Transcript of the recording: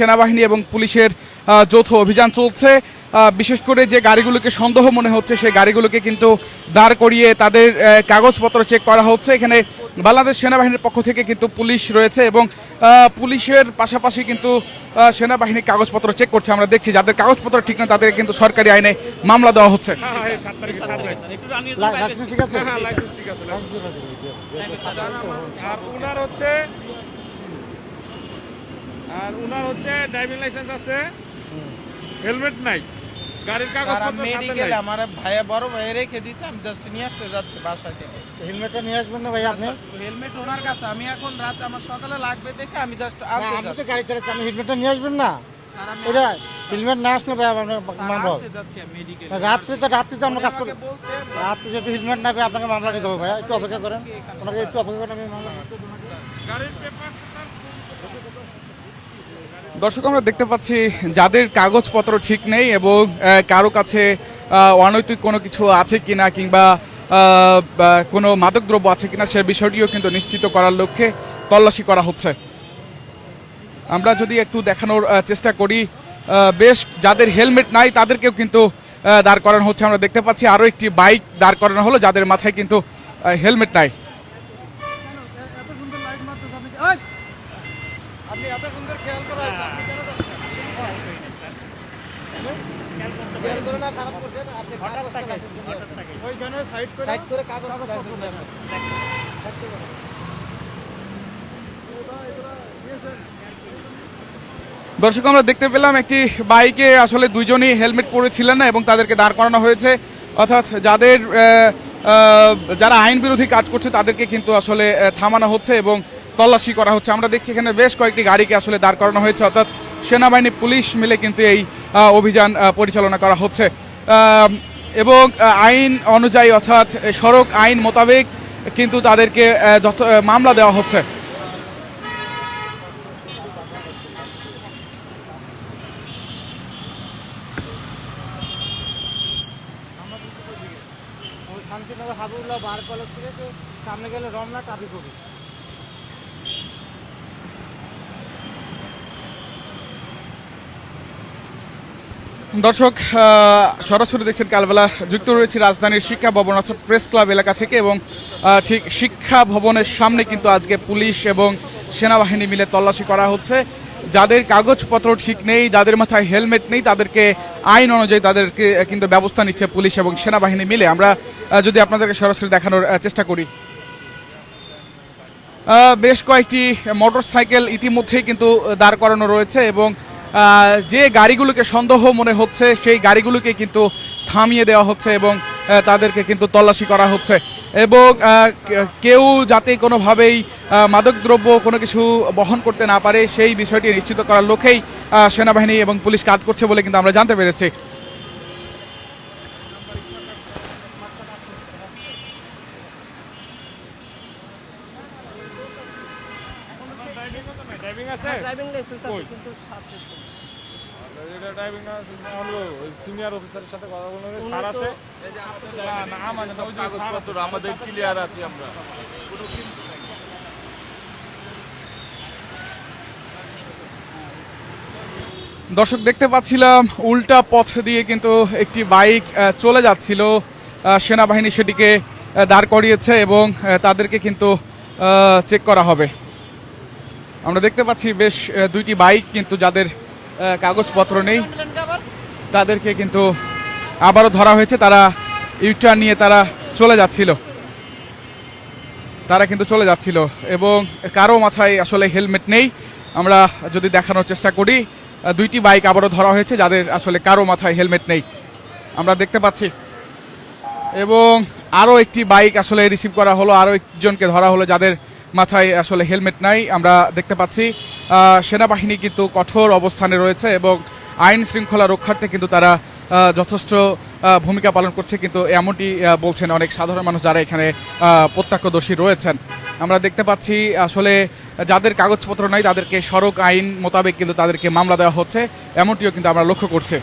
সেনাবাহিনী এবং পুলিশের যৌথ অভিযান চলছে। বিশেষ করে যে গাড়িগুলোকে সন্দেহ মনে হচ্ছে সেই গাড়িগুলোকে কিন্তু দাঁড় করিয়ে তাদের কাগজপত্র চেক করা হচ্ছে। এখানে বাংলাদেশ সেনাবাহিনীর পক্ষ থেকে কিন্তু পুলিশ রয়েছে এবং পুলিশের পাশাপাশি কিন্তু আহ, সেনাবাহিনী কাগজপত্র চেক করছে আমরা দেখছি। যাদের কাগজপত্র ঠিক না তাদের কিন্তু সরকারি আইনে মামলা দেওয়া হচ্ছে। ঠিক আছে হ্যাঁ লাইসেন্স ঠিক আছে আর উনার হচ্ছে ড্রাইভিং লাইসেন্স আছে। হেলমেট নাই। গাড়ির কাগজপত্র সাথে নাই। আমার ভাইয়া বড় ভাই রেখে দিয়েছে আমি জাস্ট নিয়ে আসতে যাচ্ছি বাসা থেকে। হেলমেটটা নিয়ে আসবেন না ভাই আপনি? হেলমেট ওনার কাছে আমি এখন রাত আমার সকালে লাগবে দেখে আমি জাস্ট আমি তো গাড়ি চালাচ্ছি আপনি হেলমেটটা নিয়ে আসবেন না? এটা হেলমেট না আসলে ভাই আপনার মামলা। যাচ্ছি আমি রাত্রে তো রাত্রে তো আমরা কাজ করি। রাত্রে যদি হেলমেট না পেয়ে আপনাকে মামলা নিতে হবে ভাই। একটু অপেক্ষা করেন। ওনাকে একটু অপেক্ষা করেন আমি মামলা গাড়ির পেপার দর্শক, আমরা দেখতে পাচ্ছি যাদের কাগজপত্র ঠিক নেই এবং কারও কাছে অনৈতিক কোনো কিছু আছে কিনা কিংবা কোনো মাদকদ্রব্য আছে কিনা সে বিষয়টিও কিন্তু নিশ্চিত করার লক্ষ্যে তল্লাশি করা হচ্ছে। আমরা যদি একটু দেখানোর চেষ্টা করি বেশ যাদের হেলমেট নাই তাদেরকেও কিন্তু দাঁড় করানো হচ্ছে। আমরা দেখতে পাচ্ছি আরও একটি বাইক দাঁড় করানো হলো যাদের মাথায় কিন্তু হেলমেট নাই আপনি এত সুন্দর খেয়াল করা ওইখানে সাইড করে সাইড করে কাগজ দর্শক আমরা দেখতে পেলাম একটি বাইকে আসলে দুইজনই হেলমেট পরেছিলেন না এবং তাদেরকে দাঁড় করানো হয়েছে। অর্থাৎ যাদের আহ, আহ, যারা আইন বিরোধী কাজ করছে তাদেরকে কিন্তু আসলে থামানো হচ্ছে এবং তল্লাশি করা হচ্ছে। আমরা দেখছি এখানে বেশ কয়েকটি গাড়িকে আসলে দাঁড় করানো হয়েছে, অর্থাৎ সেনাবাহিনী, পুলিশ মিলে কিন্তু এই অভিযান পরিচালনা করা হচ্ছে। এবং আইন অনুযায়ী, অর্থাৎ সড়ক আইন মোতাবেক কিন্তু তাদেরকে যত মামলা দেওয়া হচ্ছে। শান্তিনগর বার কলেজ থেকে সামনে গেলে রমনা দর্শক সরাসরি দেখছেন কালবেলা যুক্ত রয়েছে রাজধানীর শিক্ষা ভবন অর্থাৎ প্রেস ক্লাব এলাকা থেকে এবং ঠিক শিক্ষা ভবনের সামনে কিন্তু আজকে পুলিশ এবং সেনাবাহিনী মিলে তল্লাশি করা হচ্ছে। যাদের কাগজপত্র ঠিক নেই, যাদের মাথায় হেলমেট নেই, তাদেরকে, আইন অনুযায়ী তাদেরকে কিন্তু ব্যবস্থা নিচ্ছে পুলিশ এবং সেনাবাহিনী মিলে। আমরা যদি আপনাদেরকে সরাসরি দেখানোর চেষ্টা করি। বেশ কয়েকটি মোটরসাইকেল ইতিমধ্যেই কিন্তু দাঁড় করানো রয়েছে এবং যে গাড়িগুলোকে সন্দেহ মনে হচ্ছে, সেই গাড়িগুলোকে কিন্তু থামিয়ে দেওয়া হচ্ছে এবং তাদেরকে কিন্তু তল্লাশি করা হচ্ছে। এবং কেউ যাতে কোনোভাবেই মাদকদ্রব্য কোনো কিছু বহন করতে না পারে, সেই বিষয়টি নিশ্চিত করার লক্ষ্যেই সেনাবাহিনী এবং পুলিশ কাজ করছে বলে কিন্তু আমরা জানতে পেরেছি। ড্রাইভিং আছে? ড্রাইভিং লাইসেন্স কই? কিন্তু সাথে এটা ড্রাইভিং না হলো সিনিয়র অফিসারের সাথে কথা বলতে স্যার আছে? না না আমার ওই যে স্যার আছে আমাদের ক্লিয়ার আছি আমরা। দর্শক দেখতে পাচ্ছিলাম উল্টা পথ দিয়ে কিন্তু একটি বাইক আহ, চলে যাচ্ছিল। আহ, সেনাবাহিনী সেটিকে দাঁড় করিয়েছে এবং তাদেরকে কিন্তু চেক করা হবে। আমরা দেখতে পাচ্ছি বেশ দুইটি বাইক কিন্তু যাদের কাগজপত্র নেই, তাদেরকে কিন্তু আবারও ধরা হয়েছে। তারা ইউটার্ন নিয়ে তারা চলে যাচ্ছিল। তারা কিন্তু চলে যাচ্ছিল এবং কারও মাথায় আসলে হেলমেট নেই। আমরা যদি দেখানোর চেষ্টা করি দুইটি বাইক আবারও ধরা হয়েছে যাদের আসলে কারও মাথায় হেলমেট নেই। আমরা দেখতে পাচ্ছি। এবং আরও একটি বাইক আসলে রিসিভ করা হলো, আরও একজনকে ধরা হলো যাদের মাথায় আসলে হেলমেট নাই, আমরা দেখতে পাচ্ছি সেনাবাহিনী কিন্তু কঠোর অবস্থানে রয়েছে এবং আইন শৃঙ্খলা রক্ষার্থে কিন্তু তারা যথেষ্ট ভূমিকা পালন করছে, কিন্তু এমনটি বলছেন অনেক সাধারণ মানুষ যারা এখানে প্রত্যক্ষদর্শী রয়েছেন। আমরা দেখতে পাচ্ছি আসলে যাদের কাগজপত্র নাই, তাদেরকে সড়ক আইন মোতাবেক কিন্তু তাদেরকে মামলা দেওয়া হচ্ছে, এমনটিও কিন্তু আমরা লক্ষ্য করছি।